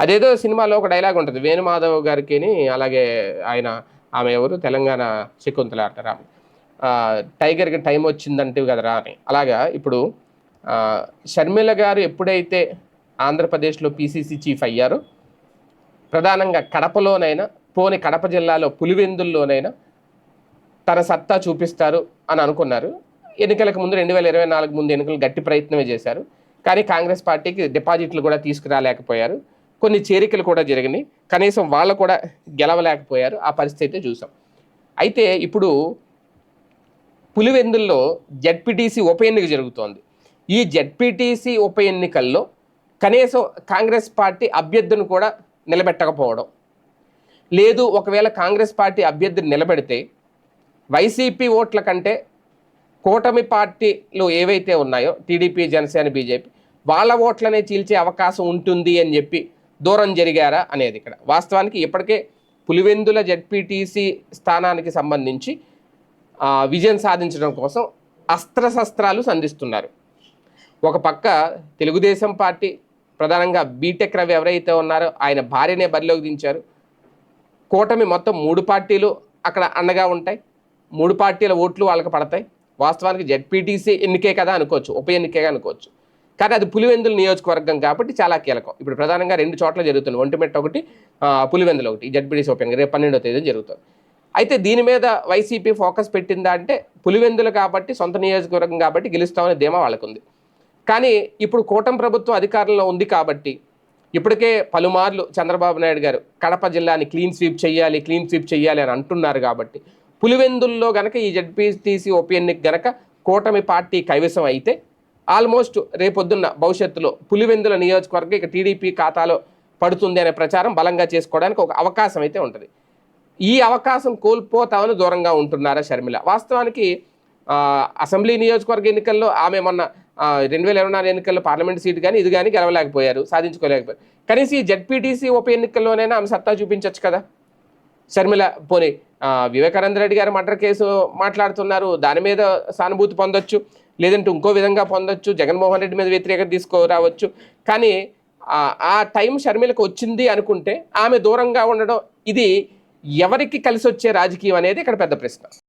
అదేదో సినిమాలో ఒక డైలాగ్ ఉంటుంది. వేణుమాధవ్ గారికి అలాగే ఆయన ఆమె ఎవరు? తెలంగాణ శకుంతల అంటారు ఆమె. టైగర్కి టైం వచ్చిందంటే కదరా అని. అలాగా ఇప్పుడు షర్మిల గారు ఎప్పుడైతే ఆంధ్రప్రదేశ్లో పీసీసీ చీఫ్ అయ్యారో ప్రధానంగా కడపలోనైనా పోని కడప జిల్లాలో పులివెందుల్లోనైనా తన సత్తా చూపిస్తారు అని అనుకున్నారు. ఎన్నికలకు ముందు రెండు వేల ఇరవై నాలుగు ముందు ఎన్నికలు గట్టి ప్రయత్నమే చేశారు. కానీ కాంగ్రెస్ పార్టీకి డిపాజిట్లు కూడా తీసుకురాలేకపోయారు. కొన్ని చేరికలు కూడా జరిగినాయి. కనీసం వాళ్ళు కూడా గెలవలేకపోయారు. ఆ పరిస్థితి చూసాం. అయితే ఇప్పుడు పులివెందుల్లో జడ్పీటీసీ ఉప ఎన్నిక జరుగుతోంది. ఈ జడ్పీటీసీ ఉప ఎన్నికల్లో కనీసం కాంగ్రెస్ పార్టీ అభ్యర్థిని కూడా నిలబెట్టకపోవడం. లేదు ఒకవేళ కాంగ్రెస్ పార్టీ అభ్యర్థిని నిలబెడితే వైసీపీ ఓట్ల కంటే కూటమి పార్టీలు ఏవైతే ఉన్నాయో టీడీపీ జనసేన బీజేపీ వాళ్ళ ఓట్లనే చీల్చే అవకాశం ఉంటుంది అని చెప్పి దూరం జరిగారా అనేది ఇక్కడ. వాస్తవానికి ఇప్పటికే పులివెందుల జడ్పీటీసీ స్థానానికి సంబంధించి విజయం సాధించడం కోసం అస్త్రశస్త్రాలు సంధిస్తున్నారు. ఒక పక్క తెలుగుదేశం పార్టీ ప్రధానంగా బీటెక్ రవి ఎవరైతే ఉన్నారో ఆయన భార్యనే బరిలోకి దించారు. కూటమి మొత్తం మూడు పార్టీలు అక్కడ అండగా ఉంటాయి. మూడు పార్టీల ఓట్లు వాళ్ళకి పడతాయి. వాస్తవానికి జెడ్పీటీసీ ఎన్నికే కదా అనుకోవచ్చు ఉప ఎన్నికేగా అనుకోవచ్చు. కానీ అది పులివెందుల నియోజకవర్గం కాబట్టి చాలా కీలకం. ఇప్పుడు ప్రధానంగా రెండు చోట్ల జరుగుతుంది. ఒంటిమెట్ట ఒకటి పులివెందులు ఒకటి. జెడ్పీటీసీ ఓపెన్ రేపు పన్నెండో తేదీ జరుగుతుంది. అయితే దీని మీద వైసీపీ ఫోకస్ పెట్టిందా అంటే పులివెందులు కాబట్టి సొంత నియోజకవర్గం కాబట్టి గెలుస్తామనే ధీమా వాళ్ళకు ఉంది కానీ ఇప్పుడు కూటమి ప్రభుత్వం అధికారంలో ఉంది కాబట్టి ఇప్పటికే పలుమార్లు చంద్రబాబు నాయుడు గారు కడప జిల్లాని క్లీన్ స్వీప్ చేయాలి క్లీన్ స్వీప్ చేయాలి అని అంటున్నారు కాబట్టి పులివెందుల్లో గనక ఈ జడ్పీటీసీ ఉప ఎన్నిక గనక కూటమి పార్టీ కైవసం అయితే ఆల్మోస్ట్ రేపొద్దున్న భవిష్యత్తులో పులివెందుల నియోజకవర్గం ఇక టీడీపీ ఖాతాలో పడుతుంది అనే ప్రచారం బలంగా చేసుకోవడానికి ఒక అవకాశం అయితే ఉంటుంది. ఈ అవకాశం కోల్పోతామని దూరంగా ఉంటున్నారా షర్మిల? వాస్తవానికి అసెంబ్లీ నియోజకవర్గ ఎన్నికల్లో ఆమె మొన్న రెండు వేల ఇరవై నాలుగు ఎన్నికల్లో పార్లమెంట్ సీట్ కానీ ఇది కానీ గెలవలేకపోయారు సాధించుకోలేకపోయారు. కనీసం ఈ జడ్పీటీసీ ఉప ఎన్నికల్లోనైనా ఆమె సత్తా చూపించవచ్చు కదా? షర్మిల పోనీ వివేకానంద రెడ్డి గారు మర్డర్ కేసు మాట్లాడుతున్నారు దాని మీద సానుభూతి పొందొచ్చు. లేదంటే ఇంకో విధంగా పొందొచ్చు జగన్మోహన్ రెడ్డి మీద వ్యతిరేకత తీసుకురావచ్చు. కానీ ఆ ఆ టైం షర్మిలకు వచ్చింది అనుకుంటే ఆమె దూరంగా ఉండడం ఇది ఎవరికి కలిసి వచ్చే రాజకీయం అనేది ఇక్కడ పెద్ద ప్రశ్న.